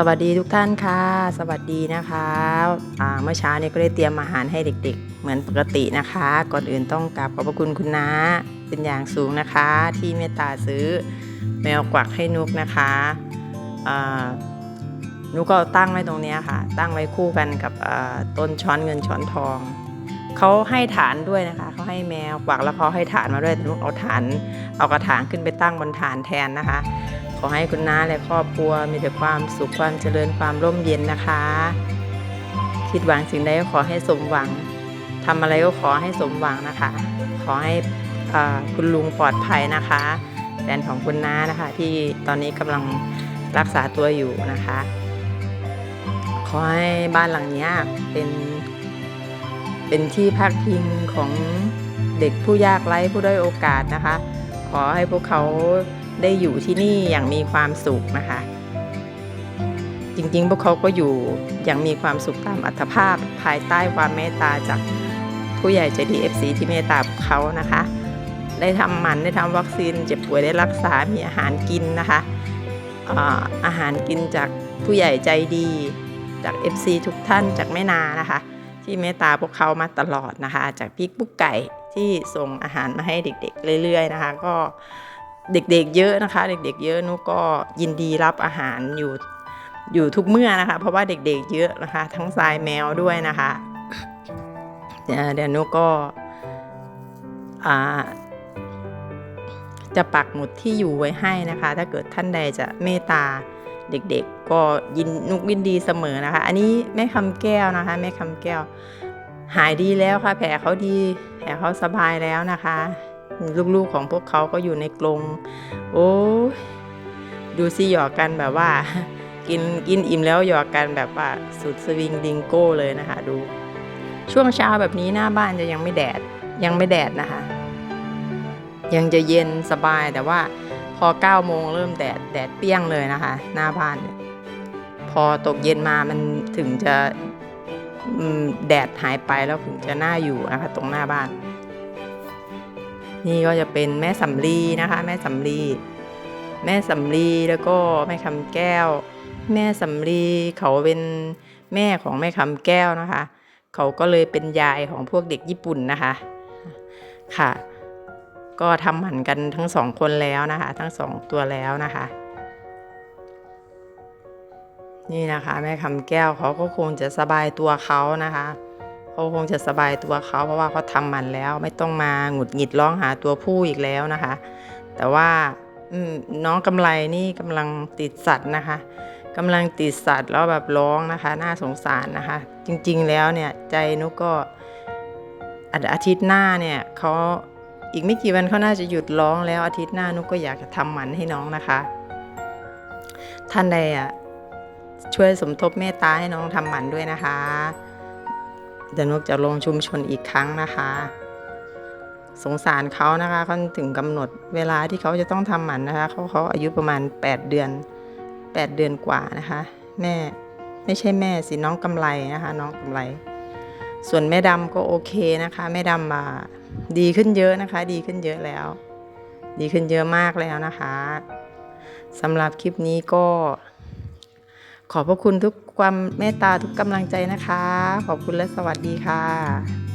สวัสดีทุกท่านค่ะ สวัสดีนะคะเมื่อเช้านี้ก็ได้เตรียมอาหารให้เด็ก ๆ เหมือนปกตินะคะ ก่อนอื่นต้องกราบขอบพระคุณคุณน้าเป็นอย่างสูงนะคะ ที่เมตตาซื้อแมวกวักให้นุกนะคะนุกก็ตั้งไว้ตรงนี้ค่ะ ตั้งไว้คู่กันกับต้นช้อนเงินช้อนทอง เขาให้ฐานด้วยนะคะเขาให้แมวกวักแล้วเขาให้ฐานมาด้วยแต่นุกเอาฐานเอากระถางขึ้นไปตั้งบนฐานแทนนะคะ ขอให้คุณน้าและครอบครัวมีแต่ความสุขความเจริญความร่มเย็นนะคะ คิดหวังสิ่งใดก็ขอให้สมหวังทำอะไรก็ขอให้สมหวังนะคะ ขอให้คุณลุงปลอดภัยนะคะแฟนของคุณน้านะคะ ที่ตอนนี้กำลังรักษาตัวอยู่นะคะ ขอให้บ้านหลังนี้เป็น เป็นที่พักพิงของเด็กผู้ยากไร้ผู้ด้อยโอกาสนะคะ ขอให้พวกเขาได้อยู่ที่นี่อย่างมีความสุขนะคะ จริงๆ พวกเขาก็อยู่อย่างมีความสุขตามอัตภาพภายใต้ความเมตตาจากผู้ใหญ่ใจดีเอฟซีที่เมตตาพวกเขานะคะ ได้ทำหมันได้ทำวัคซีนเจ็บป่วยได้รักษา มีอาหารกินนะคะอาอาหารกินจากผู้ใหญ่ใจดีจาก FC ทุกท่านจากแม่นานะคะ ที่เมตตาพวกเขามาตลอดนะคะ จากพี่ปุ๊กไก่ที่ส่งอาหารมาให้เด็ก ๆ เรื่อย ๆ นะคะ ก็เด็กๆเยอะนะคะ เด็ก ๆ เยอะนุก็ยินดีรับอาหารอยู่อยู่ทุกเมื่อนะคะ เพราะว่าเด็ก ๆ เยอะนะคะ ทั้งทรายแมวด้วยนะคะเดี๋ยวนุก็จะปักหมุดที่อยู่ไว้ให้นะคะ ถ้าเกิดท่านใดจะเมตตา เด็กๆ ก็ยินนุกยินดีเสมอนะคะ อันนี้แม่คำแก้วนะคะ แม่คำแก้ว หายดีแล้วค่ะ แผลเขาดี แผลเขาสบายแล้วนะคะ ลูกๆของพวกเขาก็อยู่ในกรงโอ้ดูสิหยอกกันแบบว่า กินกินอิ่มแล้วหยอกกันแบบว่าสุดสวิงดิงโก้เลยนะคะ ดู ช่วงเช้าแบบนี้หน้าบ้านจะยังไม่แดดยังไม่แดดนะคะ ยังจะเย็นสบายแต่ว่า พอ9โมงเริ่มแดดแดดเปรี้ยงเลยนะคะ หน้าบ้าน พอตกเย็นมามันถึงจะแดดหายไปแล้วถึงจะน่าอยู่นะคะตรงหน้าบ้าน นี่ก็จะเป็นแม่สำลีนะคะ แม่สำลีแม่สำลีแล้วก็แม่คำแก้ว แม่สำลีเขาเป็นแม่ของแม่คำแก้วนะคะ เขาก็เลยเป็นยายของพวกเด็กญี่ปุ่นนะคะค่ะ ก็ทำหมันกันทั้งสองคนแล้วนะคะ ทั้งสองตัวแล้วนะคะ นี่นะคะแม่คำแก้วเขาก็คงจะสบายตัวเขานะคะเขาคงจะสบายตัวเขาเพราะว่าเขาทำหมันแล้วไม่ต้องมาหงุดหงิดร้องหาตัวผู้อีกแล้วนะคะ แต่ว่าน้องกำไรนี่กำลังติดสัตว์นะคะกำลังติดสัตว์แล้วแบบร้องนะคะ น่าสงสารนะคะ จริงๆแล้วเนี่ยใจนุกก็อาทิตย์หน้าเนี่ยเขา อีกไม่กี่วันเขาน่าจะหยุดร้องแล้วอาทิตย์หน้านุกก็อยากจะทำหมันให้น้องนะคะ ท่านใดอะช่วยสมทบเมตตาให้น้องทำหมันด้วยนะคะเดี๋ยวนุกจะลงชุมชนอีกครั้งนะคะ สงสารเขานะคะเขาถึงกำหนดเวลาที่เขาจะต้องทำหมันนะคะเขาเขาอายุประมาณ 8 เดือน 8 เดือนกว่านะคะ แม่ไม่ใช่แม่สิน้องกำไรนะคะ น้องกำไร ส่วนแม่ดำก็โอเคนะคะ แม่ดำอะ ดีขึ้นเยอะนะคะ ดีขึ้นเยอะแล้ว ดีขึ้นเยอะมากแล้วนะคะสำหรับคลิปนี้ก็ ขอบพระคุณทุกความเมตตาทุกกำลังใจนะคะ ขอบคุณและสวัสดีค่ะ